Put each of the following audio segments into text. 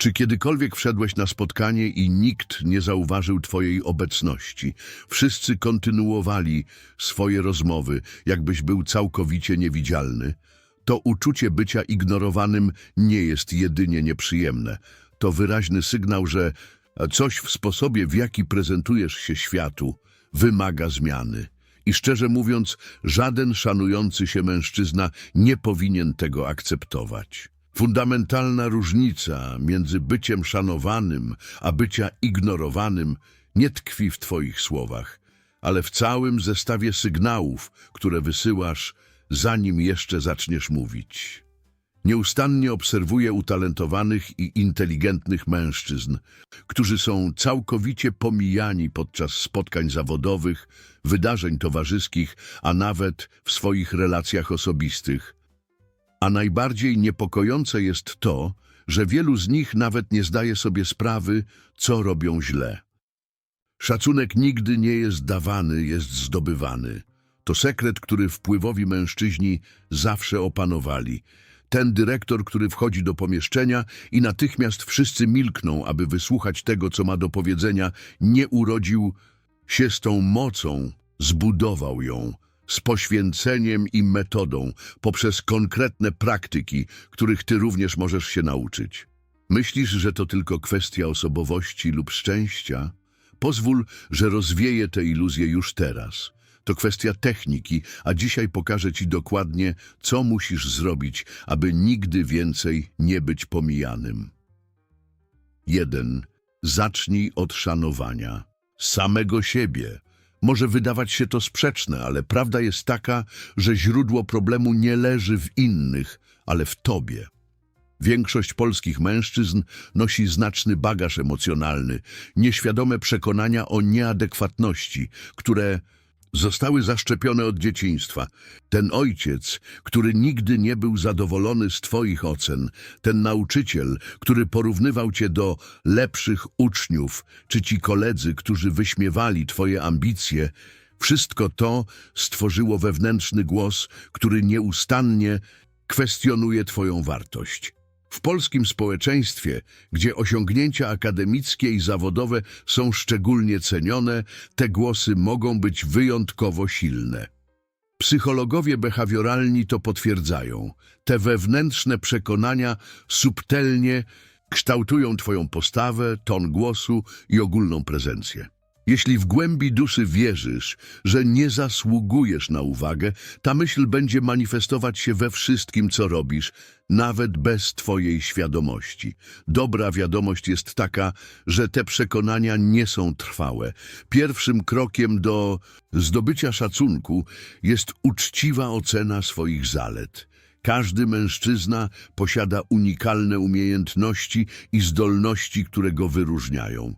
Czy kiedykolwiek wszedłeś na spotkanie i nikt nie zauważył Twojej obecności? Wszyscy kontynuowali swoje rozmowy, jakbyś był całkowicie niewidzialny. To uczucie bycia ignorowanym nie jest jedynie nieprzyjemne. To wyraźny sygnał, że coś w sposobie, w jaki prezentujesz się światu, wymaga zmiany. I szczerze mówiąc, żaden szanujący się mężczyzna nie powinien tego akceptować. Fundamentalna różnica między byciem szanowanym a bycia ignorowanym nie tkwi w Twoich słowach, ale w całym zestawie sygnałów, które wysyłasz, zanim jeszcze zaczniesz mówić. Nieustannie obserwuję utalentowanych i inteligentnych mężczyzn, którzy są całkowicie pomijani podczas spotkań zawodowych, wydarzeń towarzyskich, a nawet w swoich relacjach osobistych. A najbardziej niepokojące jest to, że wielu z nich nawet nie zdaje sobie sprawy, co robią źle. Szacunek nigdy nie jest dawany, jest zdobywany. To sekret, który wpływowi mężczyźni zawsze opanowali. Ten dyrektor, który wchodzi do pomieszczenia i natychmiast wszyscy milkną, aby wysłuchać tego, co ma do powiedzenia, nie urodził się z tą mocą, zbudował ją z poświęceniem i metodą, poprzez konkretne praktyki, których ty również możesz się nauczyć. Myślisz, że to tylko kwestia osobowości lub szczęścia? Pozwól, że rozwieję tę iluzję już teraz. To kwestia techniki, a dzisiaj pokażę Ci dokładnie, co musisz zrobić, aby nigdy więcej nie być pomijanym. 1. Zacznij od szanowania samego siebie. Może wydawać się to sprzeczne, ale prawda jest taka, że źródło problemu nie leży w innych, ale w Tobie. Większość polskich mężczyzn nosi znaczny bagaż emocjonalny, nieświadome przekonania o nieadekwatności, które zostały zaszczepione od dzieciństwa. Ten ojciec, który nigdy nie był zadowolony z Twoich ocen, ten nauczyciel, który porównywał Cię do lepszych uczniów, czy ci koledzy, którzy wyśmiewali Twoje ambicje, wszystko to stworzyło wewnętrzny głos, który nieustannie kwestionuje Twoją wartość. W polskim społeczeństwie, gdzie osiągnięcia akademickie i zawodowe są szczególnie cenione, te głosy mogą być wyjątkowo silne. Psychologowie behawioralni to potwierdzają. Te wewnętrzne przekonania subtelnie kształtują Twoją postawę, ton głosu i ogólną prezencję. Jeśli w głębi duszy wierzysz, że nie zasługujesz na uwagę, ta myśl będzie manifestować się we wszystkim, co robisz, nawet bez Twojej świadomości. Dobra wiadomość jest taka, że te przekonania nie są trwałe. Pierwszym krokiem do zdobycia szacunku jest uczciwa ocena swoich zalet. Każdy mężczyzna posiada unikalne umiejętności i zdolności, które go wyróżniają.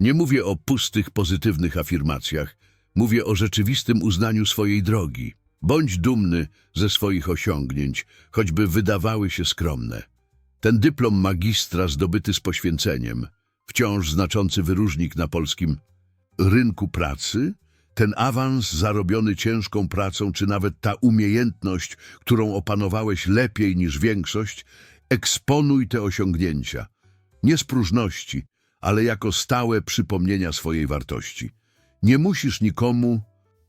Nie mówię o pustych, pozytywnych afirmacjach. Mówię o rzeczywistym uznaniu swojej drogi. Bądź dumny ze swoich osiągnięć, choćby wydawały się skromne. Ten dyplom magistra zdobyty z poświęceniem, wciąż znaczący wyróżnik na polskim rynku pracy, ten awans zarobiony ciężką pracą, czy nawet ta umiejętność, którą opanowałeś lepiej niż większość, eksponuj te osiągnięcia. Nie z próżności, ale jako stałe przypomnienia swojej wartości. Nie musisz nikomu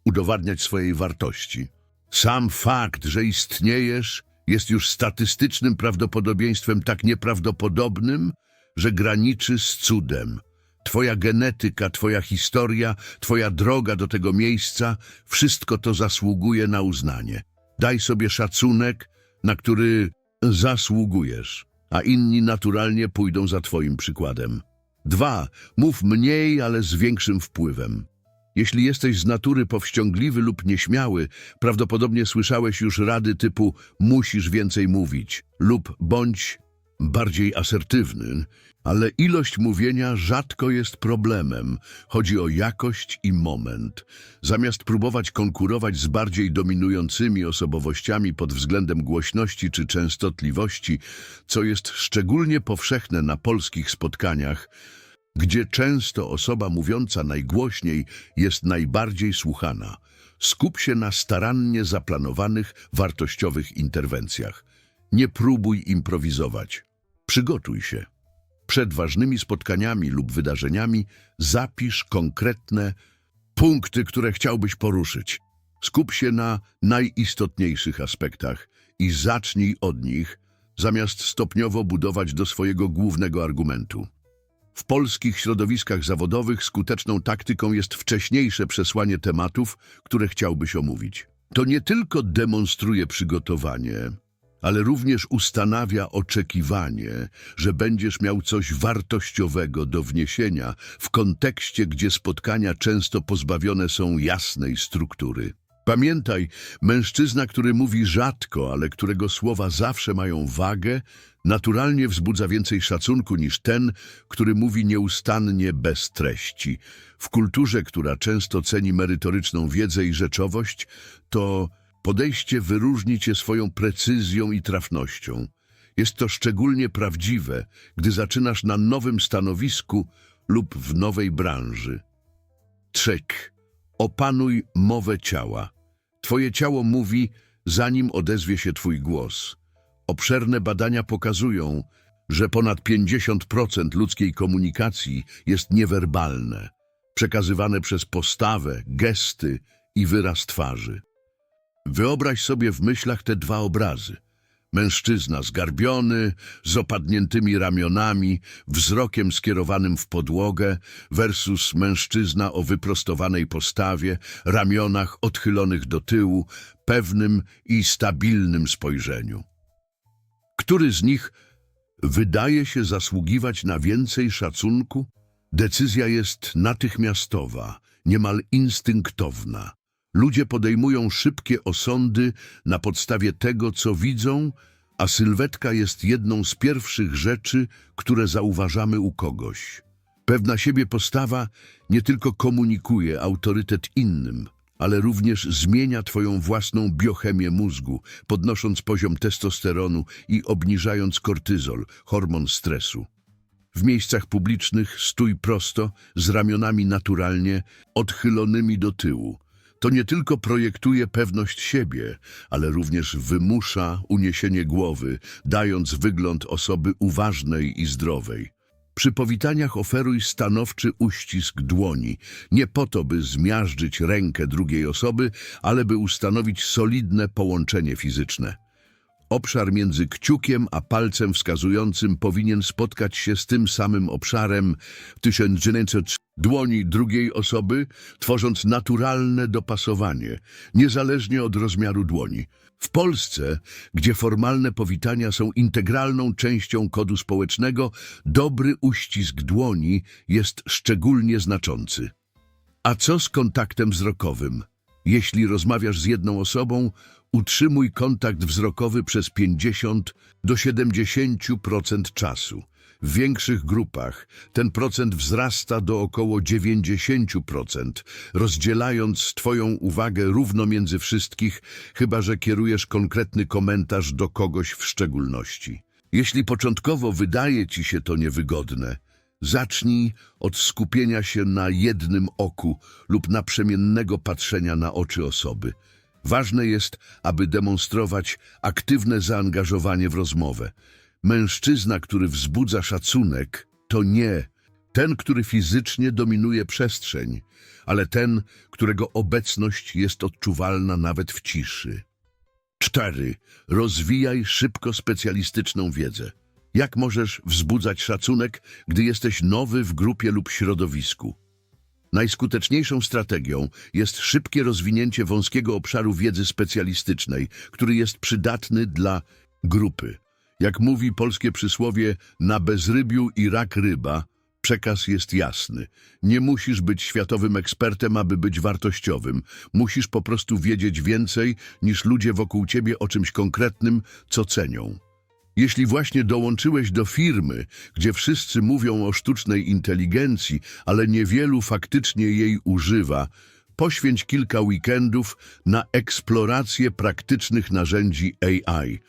udowadniać swojej wartości. Sam fakt, że istniejesz, jest już statystycznym prawdopodobieństwem tak nieprawdopodobnym, że graniczy z cudem. Twoja genetyka, twoja historia, twoja droga do tego miejsca, wszystko to zasługuje na uznanie. Daj sobie szacunek, na który zasługujesz, a inni naturalnie pójdą za twoim przykładem. Dwa, mów mniej, ale z większym wpływem. Jeśli jesteś z natury powściągliwy lub nieśmiały, prawdopodobnie słyszałeś już rady typu musisz więcej mówić lub bądź bardziej asertywny, ale ilość mówienia rzadko jest problemem. Chodzi o jakość i moment. Zamiast próbować konkurować z bardziej dominującymi osobowościami pod względem głośności czy częstotliwości, co jest szczególnie powszechne na polskich spotkaniach, gdzie często osoba mówiąca najgłośniej jest najbardziej słuchana. Skup się na starannie zaplanowanych, wartościowych interwencjach. Nie próbuj improwizować. Przygotuj się. Przed ważnymi spotkaniami lub wydarzeniami zapisz konkretne punkty, które chciałbyś poruszyć. Skup się na najistotniejszych aspektach i zacznij od nich, zamiast stopniowo budować do swojego głównego argumentu. W polskich środowiskach zawodowych skuteczną taktyką jest wcześniejsze przesłanie tematów, które chciałbyś omówić. To nie tylko demonstruje przygotowanie, ale również ustanawia oczekiwanie, że będziesz miał coś wartościowego do wniesienia w kontekście, gdzie spotkania często pozbawione są jasnej struktury. Pamiętaj, mężczyzna, który mówi rzadko, ale którego słowa zawsze mają wagę, naturalnie wzbudza więcej szacunku niż ten, który mówi nieustannie bez treści. W kulturze, która często ceni merytoryczną wiedzę i rzeczowość, to podejście wyróżni cię swoją precyzją i trafnością. Jest to szczególnie prawdziwe, gdy zaczynasz na nowym stanowisku lub w nowej branży. Trzek. Opanuj mowę ciała. Twoje ciało mówi, zanim odezwie się twój głos. Obszerne badania pokazują, że ponad 50% ludzkiej komunikacji jest niewerbalne, przekazywane przez postawę, gesty i wyraz twarzy. Wyobraź sobie w myślach te dwa obrazy. Mężczyzna zgarbiony, z opadniętymi ramionami, wzrokiem skierowanym w podłogę versus mężczyzna o wyprostowanej postawie, ramionach odchylonych do tyłu, pewnym i stabilnym spojrzeniu. Który z nich wydaje się zasługiwać na więcej szacunku? Decyzja jest natychmiastowa, niemal instynktowna. Ludzie podejmują szybkie osądy na podstawie tego, co widzą, a sylwetka jest jedną z pierwszych rzeczy, które zauważamy u kogoś. Pewna siebie postawa nie tylko komunikuje autorytet innym, ale również zmienia Twoją własną biochemię mózgu, podnosząc poziom testosteronu i obniżając kortyzol, hormon stresu. W miejscach publicznych stój prosto, z ramionami naturalnie odchylonymi do tyłu. To nie tylko projektuje pewność siebie, ale również wymusza uniesienie głowy, dając wygląd osoby uważnej i zdrowej. Przy powitaniach oferuj stanowczy uścisk dłoni, nie po to, by zmiażdżyć rękę drugiej osoby, ale by ustanowić solidne połączenie fizyczne. Obszar między kciukiem a palcem wskazującym powinien spotkać się z tym samym obszarem 1900 dłoni drugiej osoby, tworząc naturalne dopasowanie, niezależnie od rozmiaru dłoni. W Polsce, gdzie formalne powitania są integralną częścią kodu społecznego, dobry uścisk dłoni jest szczególnie znaczący. A co z kontaktem wzrokowym? Jeśli rozmawiasz z jedną osobą, utrzymuj kontakt wzrokowy przez 50 do 70% czasu. W większych grupach ten procent wzrasta do około 90%, rozdzielając Twoją uwagę równo między wszystkich, chyba że kierujesz konkretny komentarz do kogoś w szczególności. Jeśli początkowo wydaje Ci się to niewygodne, zacznij od skupienia się na jednym oku lub naprzemiennego patrzenia na oczy osoby. Ważne jest, aby demonstrować aktywne zaangażowanie w rozmowę. Mężczyzna, który wzbudza szacunek, to nie ten, który fizycznie dominuje przestrzeń, ale ten, którego obecność jest odczuwalna nawet w ciszy. 4. Rozwijaj szybko specjalistyczną wiedzę. Jak możesz wzbudzać szacunek, gdy jesteś nowy w grupie lub środowisku? Najskuteczniejszą strategią jest szybkie rozwinięcie wąskiego obszaru wiedzy specjalistycznej, który jest przydatny dla grupy. Jak mówi polskie przysłowie, na bezrybiu i rak ryba, przekaz jest jasny. Nie musisz być światowym ekspertem, aby być wartościowym. Musisz po prostu wiedzieć więcej niż ludzie wokół ciebie o czymś konkretnym, co cenią. Jeśli właśnie dołączyłeś do firmy, gdzie wszyscy mówią o sztucznej inteligencji, ale niewielu faktycznie jej używa, poświęć kilka weekendów na eksplorację praktycznych narzędzi AI.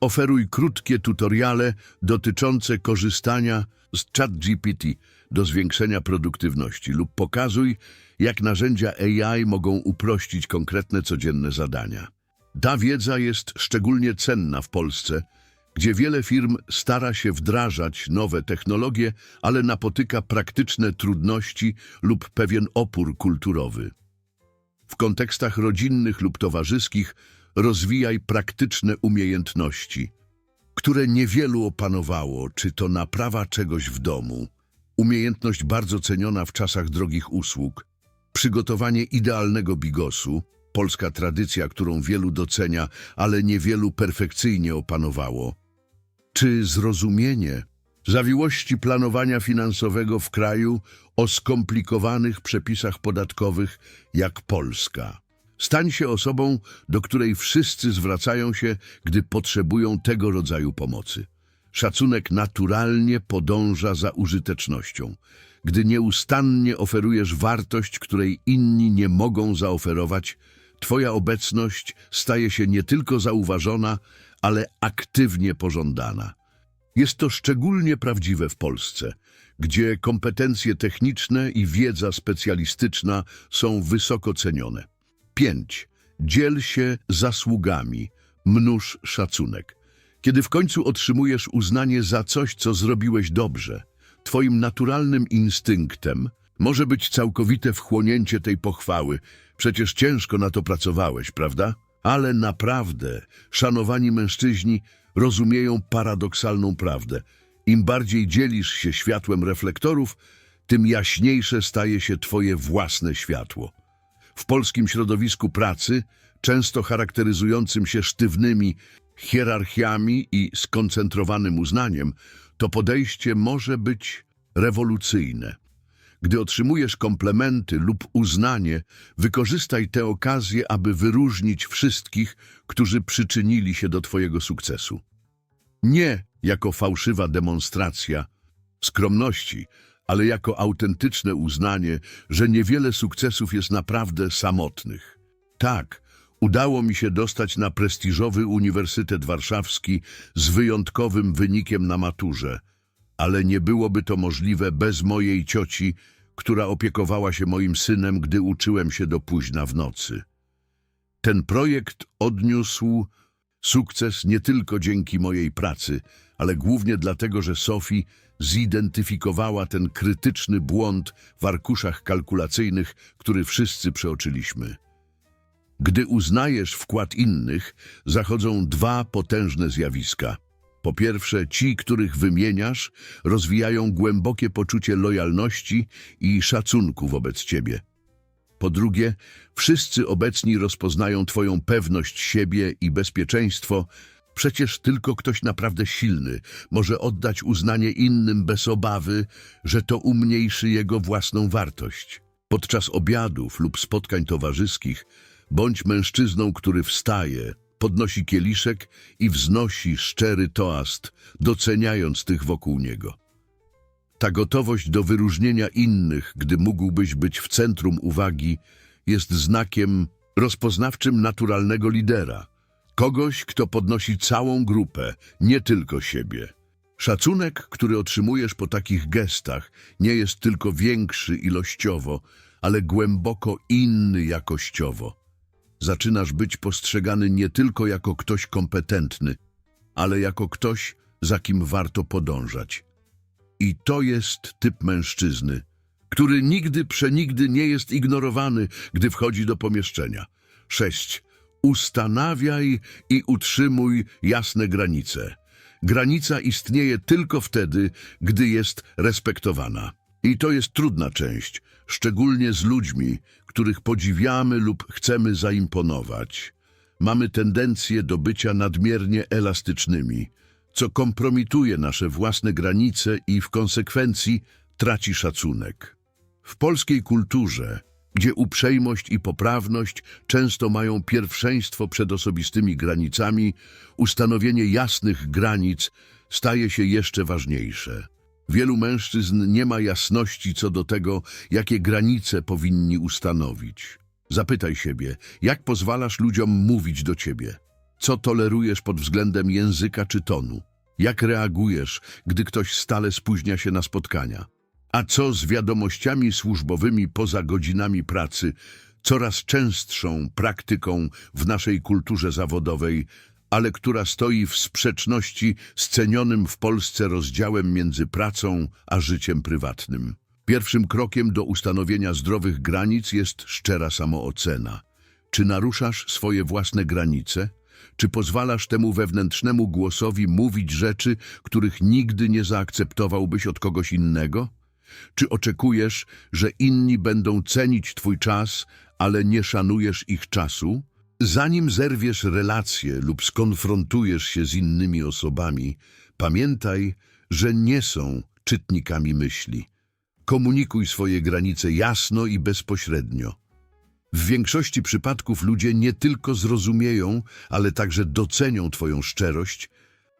Oferuj krótkie tutoriale dotyczące korzystania z ChatGPT do zwiększenia produktywności lub pokazuj, jak narzędzia AI mogą uprościć konkretne codzienne zadania. Ta wiedza jest szczególnie cenna w Polsce, gdzie wiele firm stara się wdrażać nowe technologie, ale napotyka praktyczne trudności lub pewien opór kulturowy. W kontekstach rodzinnych lub towarzyskich rozwijaj praktyczne umiejętności, które niewielu opanowało, czy to naprawa czegoś w domu, umiejętność bardzo ceniona w czasach drogich usług, przygotowanie idealnego bigosu, polska tradycja, którą wielu docenia, ale niewielu perfekcyjnie opanowało, czy zrozumienie zawiłości planowania finansowego w kraju o skomplikowanych przepisach podatkowych jak Polska. Stań się osobą, do której wszyscy zwracają się, gdy potrzebują tego rodzaju pomocy. Szacunek naturalnie podąża za użytecznością. Gdy nieustannie oferujesz wartość, której inni nie mogą zaoferować, Twoja obecność staje się nie tylko zauważona, ale aktywnie pożądana. Jest to szczególnie prawdziwe w Polsce, gdzie kompetencje techniczne i wiedza specjalistyczna są wysoko cenione. 5. Dziel się zasługami, mnóż szacunek. Kiedy w końcu otrzymujesz uznanie za coś, co zrobiłeś dobrze, twoim naturalnym instynktem może być całkowite wchłonięcie tej pochwały. Przecież ciężko na to pracowałeś, prawda? Ale naprawdę szanowani mężczyźni rozumieją paradoksalną prawdę. Im bardziej dzielisz się światłem reflektorów, tym jaśniejsze staje się twoje własne światło. W polskim środowisku pracy, często charakteryzującym się sztywnymi hierarchiami i skoncentrowanym uznaniem, to podejście może być rewolucyjne. Gdy otrzymujesz komplementy lub uznanie, wykorzystaj tę okazję, aby wyróżnić wszystkich, którzy przyczynili się do Twojego sukcesu. Nie jako fałszywa demonstracja skromności, ale jako autentyczne uznanie, że niewiele sukcesów jest naprawdę samotnych. Tak, udało mi się dostać na prestiżowy Uniwersytet Warszawski z wyjątkowym wynikiem na maturze, ale nie byłoby to możliwe bez mojej cioci, która opiekowała się moim synem, gdy uczyłem się do późna w nocy. Ten projekt odniósł sukces nie tylko dzięki mojej pracy, ale głównie dlatego, że Sophie zidentyfikowała ten krytyczny błąd w arkuszach kalkulacyjnych, który wszyscy przeoczyliśmy. Gdy uznajesz wkład innych, zachodzą dwa potężne zjawiska. Po pierwsze, ci, których wymieniasz, rozwijają głębokie poczucie lojalności i szacunku wobec ciebie. Po drugie, wszyscy obecni rozpoznają twoją pewność siebie i bezpieczeństwo. Przecież tylko ktoś naprawdę silny może oddać uznanie innym bez obawy, że to umniejszy jego własną wartość. Podczas obiadów lub spotkań towarzyskich bądź mężczyzną, który wstaje, podnosi kieliszek i wznosi szczery toast, doceniając tych wokół niego. Ta gotowość do wyróżnienia innych, gdy mógłbyś być w centrum uwagi, jest znakiem rozpoznawczym naturalnego lidera. Kogoś, kto podnosi całą grupę, nie tylko siebie. Szacunek, który otrzymujesz po takich gestach, nie jest tylko większy ilościowo, ale głęboko inny jakościowo. Zaczynasz być postrzegany nie tylko jako ktoś kompetentny, ale jako ktoś, za kim warto podążać. I to jest typ mężczyzny, który nigdy przenigdy nie jest ignorowany, gdy wchodzi do pomieszczenia. 6. Ustanawiaj i utrzymuj jasne granice. Granica istnieje tylko wtedy, gdy jest respektowana. I to jest trudna część, szczególnie z ludźmi, których podziwiamy lub chcemy zaimponować. Mamy tendencję do bycia nadmiernie elastycznymi, co kompromituje nasze własne granice i w konsekwencji traci szacunek. W polskiej kulturze, gdzie uprzejmość i poprawność często mają pierwszeństwo przed osobistymi granicami, ustanowienie jasnych granic staje się jeszcze ważniejsze. Wielu mężczyzn nie ma jasności co do tego, jakie granice powinni ustanowić. Zapytaj siebie, jak pozwalasz ludziom mówić do ciebie? Co tolerujesz pod względem języka czy tonu? Jak reagujesz, gdy ktoś stale spóźnia się na spotkania? A co z wiadomościami służbowymi poza godzinami pracy, coraz częstszą praktyką w naszej kulturze zawodowej, ale która stoi w sprzeczności z cenionym w Polsce rozdziałem między pracą a życiem prywatnym. Pierwszym krokiem do ustanowienia zdrowych granic jest szczera samoocena. Czy naruszasz swoje własne granice? Czy pozwalasz temu wewnętrznemu głosowi mówić rzeczy, których nigdy nie zaakceptowałbyś od kogoś innego? Czy oczekujesz, że inni będą cenić twój czas, ale nie szanujesz ich czasu? Zanim zerwiesz relacje lub skonfrontujesz się z innymi osobami, pamiętaj, że nie są czytnikami myśli. Komunikuj swoje granice jasno i bezpośrednio. W większości przypadków ludzie nie tylko zrozumieją, ale także docenią Twoją szczerość,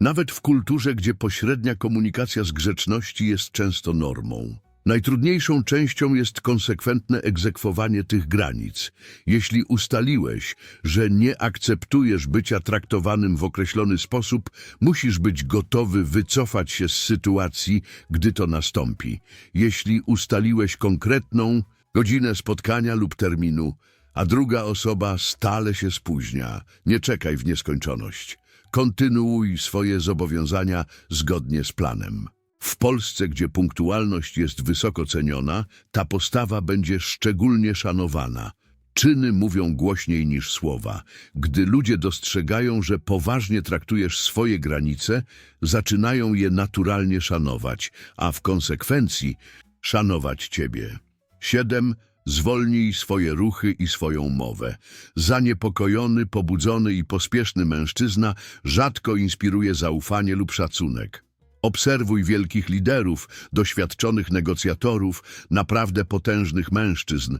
nawet w kulturze, gdzie pośrednia komunikacja z grzeczności jest często normą. Najtrudniejszą częścią jest konsekwentne egzekwowanie tych granic. Jeśli ustaliłeś, że nie akceptujesz bycia traktowanym w określony sposób, musisz być gotowy wycofać się z sytuacji, gdy to nastąpi. Jeśli ustaliłeś konkretną godzinę spotkania lub terminu, a druga osoba stale się spóźnia, nie czekaj w nieskończoność. Kontynuuj swoje zobowiązania zgodnie z planem. W Polsce, gdzie punktualność jest wysoko ceniona, ta postawa będzie szczególnie szanowana. Czyny mówią głośniej niż słowa. Gdy ludzie dostrzegają, że poważnie traktujesz swoje granice, zaczynają je naturalnie szanować, a w konsekwencji szanować Ciebie. 7. Zwolnij swoje ruchy i swoją mowę. Zaniepokojony, pobudzony i pospieszny mężczyzna rzadko inspiruje zaufanie lub szacunek. Obserwuj wielkich liderów, doświadczonych negocjatorów, naprawdę potężnych mężczyzn.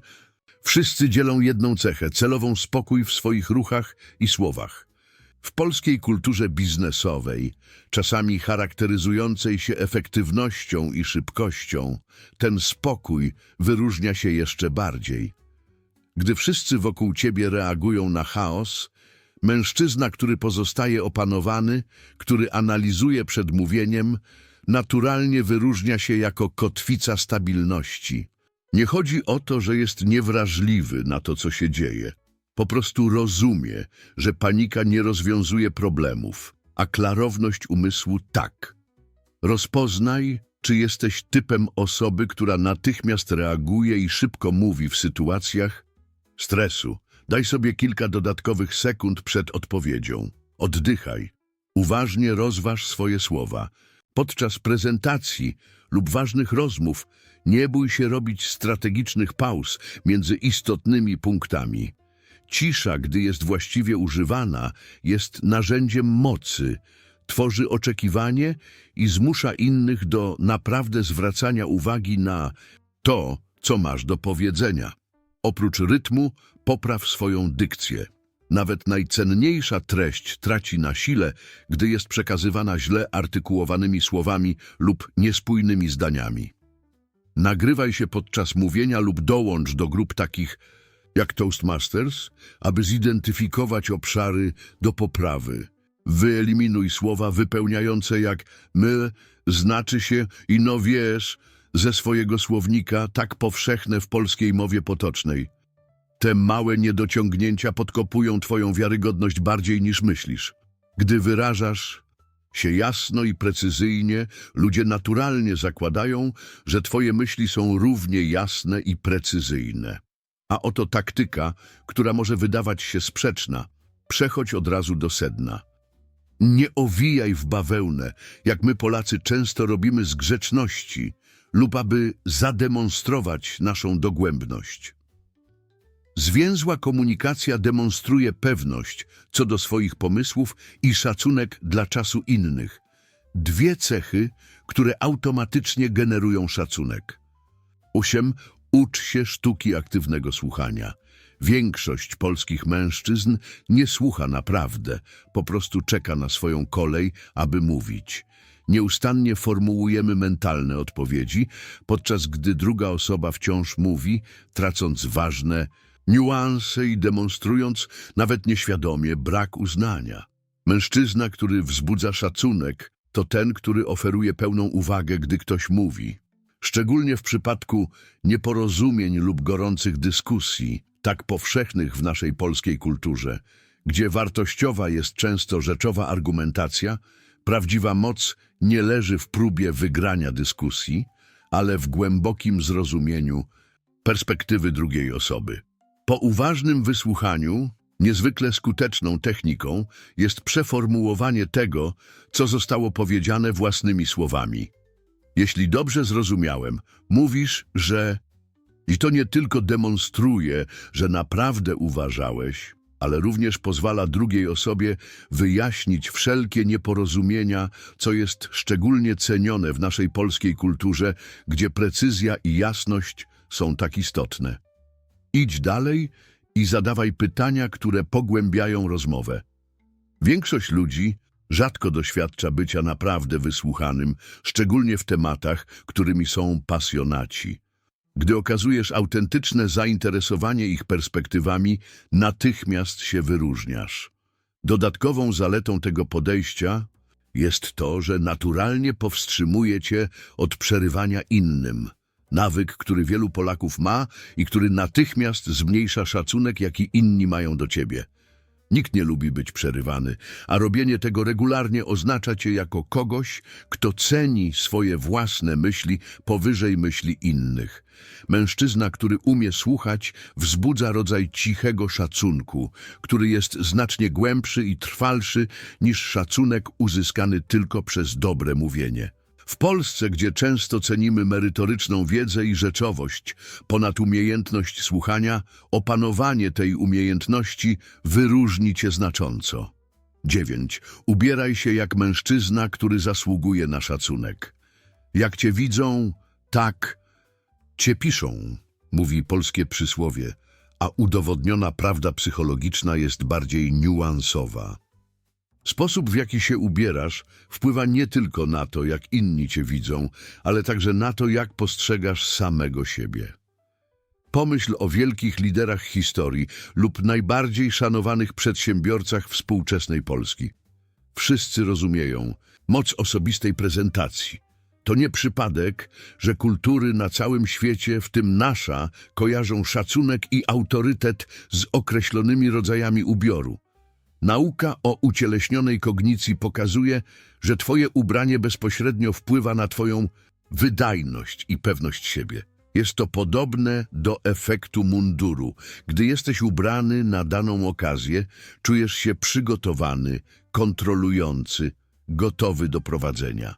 Wszyscy dzielą jedną cechę celową spokój w swoich ruchach i słowach. W polskiej kulturze biznesowej, czasami charakteryzującej się efektywnością i szybkością, ten spokój wyróżnia się jeszcze bardziej. Gdy wszyscy wokół ciebie reagują na chaos, mężczyzna, który pozostaje opanowany, który analizuje przed mówieniem, naturalnie wyróżnia się jako kotwica stabilności. Nie chodzi o to, że jest niewrażliwy na to, co się dzieje. Po prostu rozumie, że panika nie rozwiązuje problemów, a klarowność umysłu tak. Rozpoznaj, czy jesteś typem osoby, która natychmiast reaguje i szybko mówi w sytuacjach stresu. Daj sobie kilka dodatkowych sekund przed odpowiedzią. Oddychaj. Uważnie rozważ swoje słowa. Podczas prezentacji lub ważnych rozmów nie bój się robić strategicznych pauz między istotnymi punktami. Cisza, gdy jest właściwie używana, jest narzędziem mocy, tworzy oczekiwanie i zmusza innych do naprawdę zwracania uwagi na to, co masz do powiedzenia. Oprócz rytmu, popraw swoją dykcję. Nawet najcenniejsza treść traci na sile, gdy jest przekazywana źle artykułowanymi słowami lub niespójnymi zdaniami. Nagrywaj się podczas mówienia lub dołącz do grup takich jak Toastmasters, aby zidentyfikować obszary do poprawy. Wyeliminuj słowa wypełniające jak my, znaczy się i no wiesz ze swojego słownika, tak powszechne w polskiej mowie potocznej. Te małe niedociągnięcia podkopują twoją wiarygodność bardziej niż myślisz. Gdy wyrażasz się jasno i precyzyjnie, ludzie naturalnie zakładają, że twoje myśli są równie jasne i precyzyjne. A oto taktyka, która może wydawać się sprzeczna. Przechodź od razu do sedna. Nie owijaj w bawełnę, jak my Polacy często robimy z grzeczności, lub aby zademonstrować naszą dogłębność. Zwięzła komunikacja demonstruje pewność co do swoich pomysłów i szacunek dla czasu innych. Dwie cechy, które automatycznie generują szacunek. 8. Ucz się sztuki aktywnego słuchania. Większość polskich mężczyzn nie słucha naprawdę, po prostu czeka na swoją kolej, aby mówić. Nieustannie formułujemy mentalne odpowiedzi, podczas gdy druga osoba wciąż mówi, tracąc ważne niuanse i demonstrując, nawet nieświadomie, brak uznania. Mężczyzna, który wzbudza szacunek, to ten, który oferuje pełną uwagę, gdy ktoś mówi. Szczególnie w przypadku nieporozumień lub gorących dyskusji, tak powszechnych w naszej polskiej kulturze, Gdzie wartościowa jest często rzeczowa argumentacja, prawdziwa moc nie leży w próbie wygrania dyskusji, ale w głębokim zrozumieniu perspektywy drugiej osoby. Po uważnym wysłuchaniu, niezwykle skuteczną techniką jest przeformułowanie tego, co zostało powiedziane własnymi słowami. Jeśli dobrze zrozumiałem, mówisz, że i to nie tylko demonstruje, że naprawdę uważałeś, ale również pozwala drugiej osobie wyjaśnić wszelkie nieporozumienia, co jest szczególnie cenione w naszej polskiej kulturze, gdzie precyzja i jasność są tak istotne. Idź dalej i zadawaj pytania, które pogłębiają rozmowę. Większość ludzi rzadko doświadcza bycia naprawdę wysłuchanym, szczególnie w tematach, którymi są pasjonaci. Gdy okazujesz autentyczne zainteresowanie ich perspektywami, natychmiast się wyróżniasz. Dodatkową zaletą tego podejścia jest to, że naturalnie powstrzymuje cię od przerywania innym. Nawyk, który wielu Polaków ma i który natychmiast zmniejsza szacunek, jaki inni mają do ciebie. Nikt nie lubi być przerywany, a robienie tego regularnie oznacza cię jako kogoś, kto ceni swoje własne myśli powyżej myśli innych. Mężczyzna, który umie słuchać, wzbudza rodzaj cichego szacunku, który jest znacznie głębszy i trwalszy niż szacunek uzyskany tylko przez dobre mówienie. W Polsce, gdzie często cenimy merytoryczną wiedzę i rzeczowość, ponad umiejętność słuchania, opanowanie tej umiejętności wyróżni cię znacząco. 9. Ubieraj się jak mężczyzna, który zasługuje na szacunek. Jak cię widzą, tak cię piszą, mówi polskie przysłowie, a udowodniona prawda psychologiczna jest bardziej niuansowa. Sposób, w jaki się ubierasz, wpływa nie tylko na to, jak inni cię widzą, ale także na to, jak postrzegasz samego siebie. Pomyśl o wielkich liderach historii lub najbardziej szanowanych przedsiębiorcach współczesnej Polski. Wszyscy rozumieją moc osobistej prezentacji. To nie przypadek, że kultury na całym świecie, w tym nasza, kojarzą szacunek i autorytet z określonymi rodzajami ubioru. Nauka o ucieleśnionej kognicji pokazuje, że twoje ubranie bezpośrednio wpływa na twoją wydajność i pewność siebie. Jest to podobne do efektu munduru. Gdy jesteś ubrany na daną okazję, czujesz się przygotowany, kontrolujący, gotowy do prowadzenia.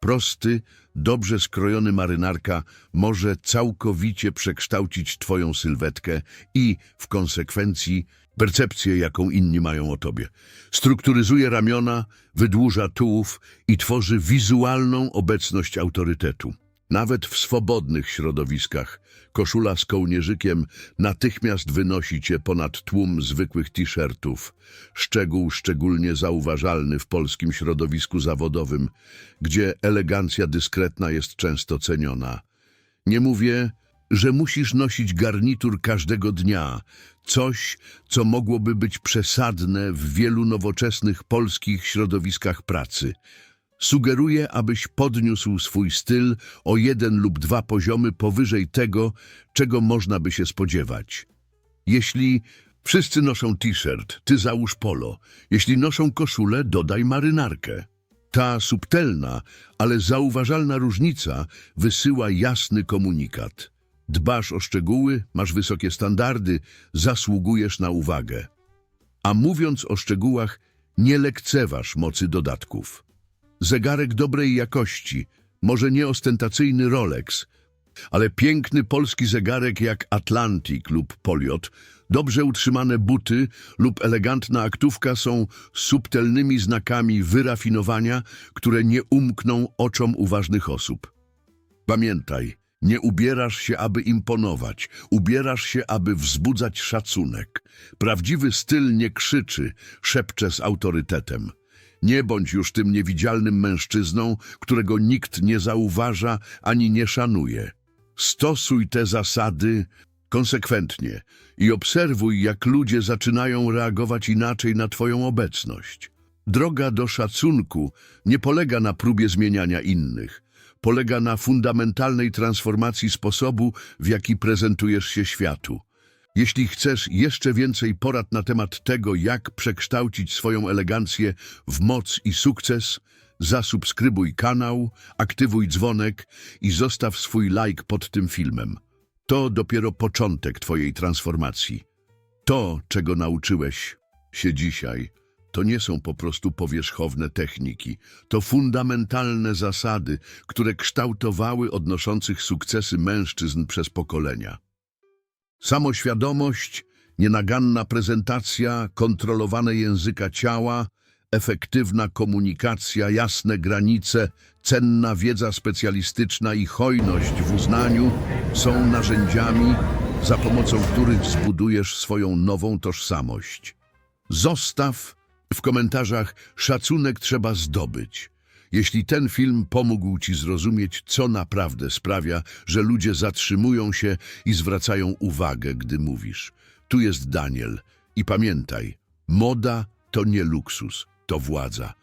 Prosty, dobrze skrojony marynarka może całkowicie przekształcić twoją sylwetkę i, w konsekwencji, percepcję, jaką inni mają o tobie. Strukturyzuje ramiona, wydłuża tułów i tworzy wizualną obecność autorytetu. Nawet w swobodnych środowiskach koszula z kołnierzykiem natychmiast wynosi cię ponad tłum zwykłych t-shirtów. Szczegół szczególnie zauważalny w polskim środowisku zawodowym, gdzie elegancja dyskretna jest często ceniona. Nie mówię, że musisz nosić garnitur każdego dnia, coś, co mogłoby być przesadne w wielu nowoczesnych polskich środowiskach pracy. Sugeruję, abyś podniósł swój styl o jeden lub dwa poziomy powyżej tego, czego można by się spodziewać. Jeśli wszyscy noszą t-shirt, ty załóż polo. Jeśli noszą koszulę, dodaj marynarkę. Ta subtelna, ale zauważalna różnica wysyła jasny komunikat. Dbasz o szczegóły, masz wysokie standardy, zasługujesz na uwagę. A mówiąc o szczegółach, nie lekceważ mocy dodatków. Zegarek dobrej jakości, może nie ostentacyjny Rolex, ale piękny polski zegarek jak Atlantic lub Poliot, dobrze utrzymane buty lub elegantna aktówka są subtelnymi znakami wyrafinowania, które nie umkną oczom uważnych osób. Pamiętaj, nie ubierasz się, aby imponować, ubierasz się, aby wzbudzać szacunek. Prawdziwy styl nie krzyczy, szepcze z autorytetem. Nie bądź już tym niewidzialnym mężczyzną, którego nikt nie zauważa ani nie szanuje. Stosuj te zasady konsekwentnie i obserwuj, jak ludzie zaczynają reagować inaczej na Twoją obecność. Droga do szacunku nie polega na próbie zmieniania innych. Polega na fundamentalnej transformacji sposobu, w jaki prezentujesz się światu. Jeśli chcesz jeszcze więcej porad na temat tego, jak przekształcić swoją elegancję w moc i sukces, zasubskrybuj kanał, aktywuj dzwonek i zostaw swój like pod tym filmem. To dopiero początek Twojej transformacji. To, czego nauczyłeś się dzisiaj, to nie są po prostu powierzchowne techniki. To fundamentalne zasady, które kształtowały odnoszących sukcesy mężczyzn przez pokolenia. Samoświadomość, nienaganna prezentacja, kontrolowane języka ciała, efektywna komunikacja, jasne granice, cenna wiedza specjalistyczna i hojność w uznaniu są narzędziami, za pomocą których zbudujesz swoją nową tożsamość. Zostaw w komentarzach szacunek trzeba zdobyć. Jeśli ten film pomógł Ci zrozumieć, co naprawdę sprawia, że ludzie zatrzymują się i zwracają uwagę, gdy mówisz. Tu jest Daniel. I pamiętaj, moda to nie luksus, to władza.